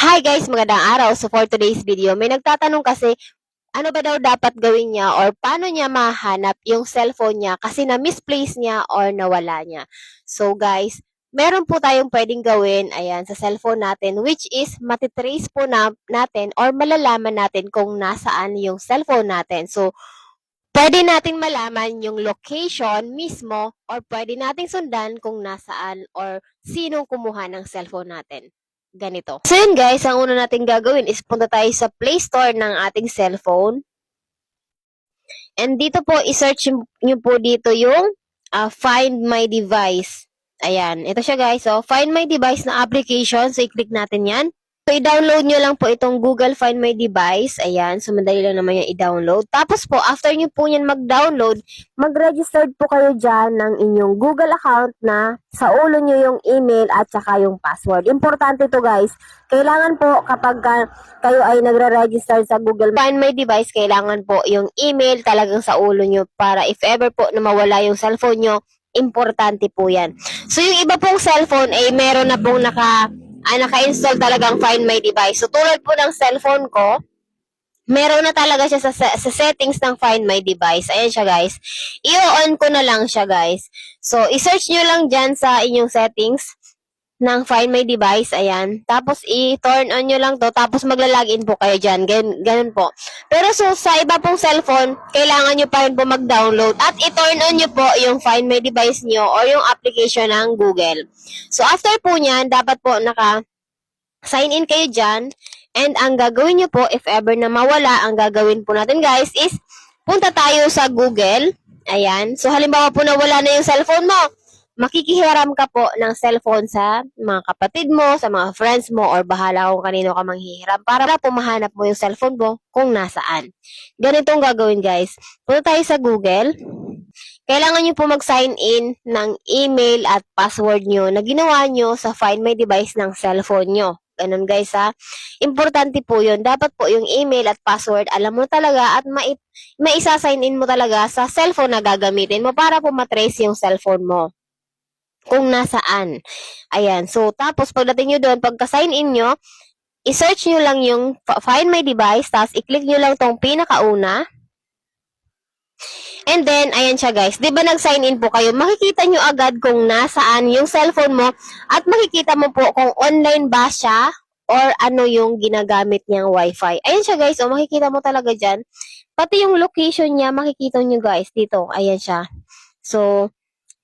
Hi guys, magandang araw. So for today's video, may nagtatanong kasi ano ba daw dapat gawin niya or paano niya mahanap yung cellphone niya kasi na-misplace niya or nawala niya. So guys, meron po tayong pwedeng gawin ayan sa cellphone natin which is matitrace po na, natin or malalaman natin kung nasaan yung cellphone natin. So pwede nating malaman yung location mismo or pwede nating sundan kung nasaan or sinong kumuha ng cellphone natin ganito. So yun guys, ang una natin gagawin is punta tayo sa Play Store ng ating cellphone. And dito po, isearch nyo po dito yung ah, Find My Device. Ayan, ito siya guys. So, Find My Device na application. So, i-click natin yan. So, i-download nyo lang po itong Google Find My Device. Ayan, so madali lang naman yung i-download. Tapos po, after nyo po yan mag-download, mag-registered po kayo dyan ng inyong Google account na sa ulo nyo yung email at saka yung password. Importante to guys. Kailangan po kapag ka- kayo ay nagre-register sa Google Find My Device, kailangan po yung email talagang sa ulo nyo para if ever po na mawala yung cellphone nyo, importante po yan. So yung iba pong cellphone ay meron na pong naka, ah, naka-install talagang Find My Device. So tulad po ng cellphone ko, meron na talaga siya sa, sa settings ng Find My Device. Ayan siya guys. I-on ko na lang siya guys. So, i-search nyo lang dyan sa inyong settings ng Find My Device. Ayan. Tapos, i-turn on nyo lang to. Tapos, magla-login po kayo dyan. Gan ganun po. Pero so, sa iba pong cellphone, kailangan nyo pa rin po mag-download. At i-turn on nyo po yung Find My Device nyo or yung application ng Google. So, after po nyan, dapat po naka sign in kayo dyan. And ang gagawin nyo po, if ever na mawala, ang gagawin po natin guys is, punta tayo sa Google. Ayan. So, halimbawa po na wala na yung cellphone mo, makikihiram ka po ng cellphone sa mga kapatid mo, sa mga friends mo, or bahala kung kanino ka manghihiram para po mahanap mo yung cellphone mo kung nasaan. Ganito ang gagawin guys. Punta tayo sa Google. Kailangan nyo po mag-sign in ng email at password nyo na ginawa nyo sa Find My Device ng cellphone nyo. Ganun guys ha. Importante po yun. Dapat po yung email at password, alam mo talaga at mai maisa-sign in mo talaga sa cellphone na gagamitin mo para po matrace yung cellphone mo kung nasaan. Ayan. So, tapos pagdating nyo doon, pagka-sign in nyo, i-search nyo lang yung Find My Device, tapos i-click nyo lang tong pinakauna. And then, ayan siya guys. Di ba nag-sign in po kayo? Makikita nyo agad kung nasaan yung cellphone mo at makikita mo po kung online ba siya or ano yung ginagamit niyang wifi. Ayan siya guys. O, makikita mo talaga dyan. Pati yung location niya, makikita nyo guys dito. Ayan siya. So,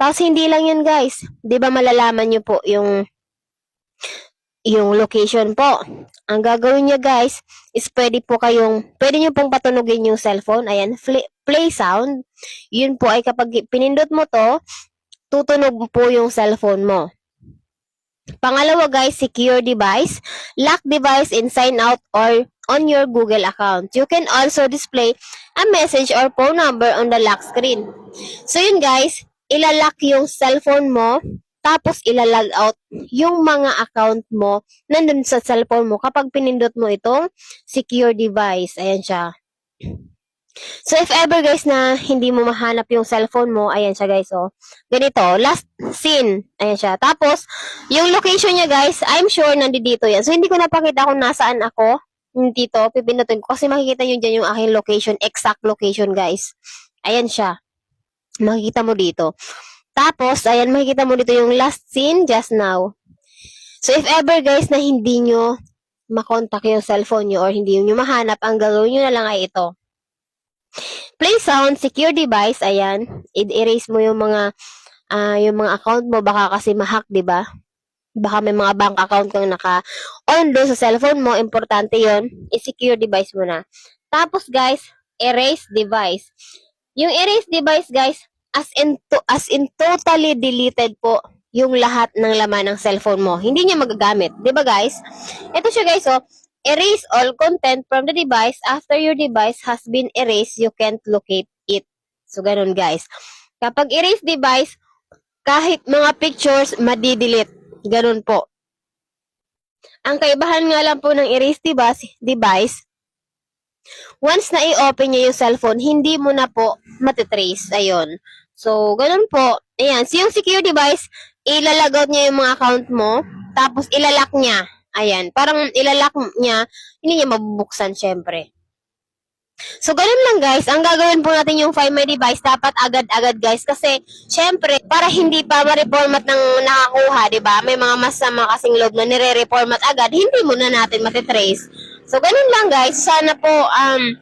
tapos hindi lang yan guys. Di ba malalaman nyo po yung yung location po. Ang gagawin niya guys is pwede po kayong, pwede nyo pong patunogin yung cellphone. Ayan, play sound. Yun po ay kapag pinindot mo to, tutunog po yung cellphone mo. Pangalawa guys, secure device. Lock device and sign out or on your Google account. You can also display a message or phone number on the lock screen. So yun guys, ilalock yung cellphone mo, tapos ilalog out yung mga account mo nandun sa cellphone mo kapag pinindot mo itong secure device. Ayan siya. So, if ever guys na hindi mo mahanap yung cellphone mo, ayan siya guys, oh. Ganito, last scene. Ayan siya. Tapos, yung location niya guys, I'm sure nandito yan. So, hindi ko napakita kung nasaan ako. Dito, pipindutin ko. Kasi makikita nyo dyan yung aking location, exact location guys. Ayan siya. Makikita mo dito. Tapos, ayan, makikita mo dito yung last scene just now. So, if ever guys na hindi nyo makontak yung cellphone nyo or hindi nyo mahanap, ang gagawin nyo na lang ay ito. Play sound, secure device, ayan. I-erase mo yung mga ah, yung mga account mo, baka kasi ma-hack, di ba? Baka may mga bank account kang naka-on doon sa cellphone mo, importante yon i-secure device mo na. Tapos guys, erase device. Yung erase device guys, as in, to, as in totally deleted po yung lahat ng laman ng cellphone mo. Hindi niya magagamit. Di ba guys? Ito siya guys, oh. Erase all content from the device after your device has been erased, you can't locate it. So, ganun guys. Kapag erase device, kahit mga pictures, madidelete. Ganun po. Ang kaibahan nga lang po ng erase device, device once na i-open niya yung cellphone, hindi mo na po matitrace. Ayun. So, ganun po. Ayan. So, yung secure device, ilalagout niya yung mga account mo, tapos ilalock niya. Ayan, parang ilalak niya, hindi niya mabubuksan syempre. So, ganun lang guys. Ang gagawin po natin yung Find My Device, dapat agad-agad guys. Kasi, syempre, para hindi pa ma-reformat ng nakakuha, ba? May mga masama kasing loob na nire-reformat agad, hindi muna natin matitrace. So, ganun lang guys. Sana po, um,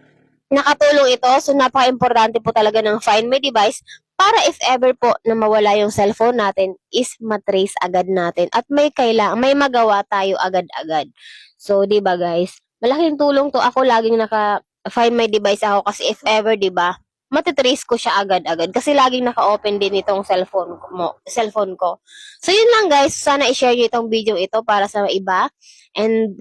nakatulong ito. So, napaka-importante po talaga ng Find My Device para if ever po na mawala yung cellphone natin is matrace agad natin at may kailangan may magawa tayo agad-agad. So, 'di ba guys? Malaking tulong to ako laging naka find my device ako kasi if ever 'di ba? Matitrace ko siya agad-agad kasi laging naka-open din itong cellphone ko, mo, cellphone ko. So, yun lang guys. Sana i-share niyo itong video ito para sa iba. And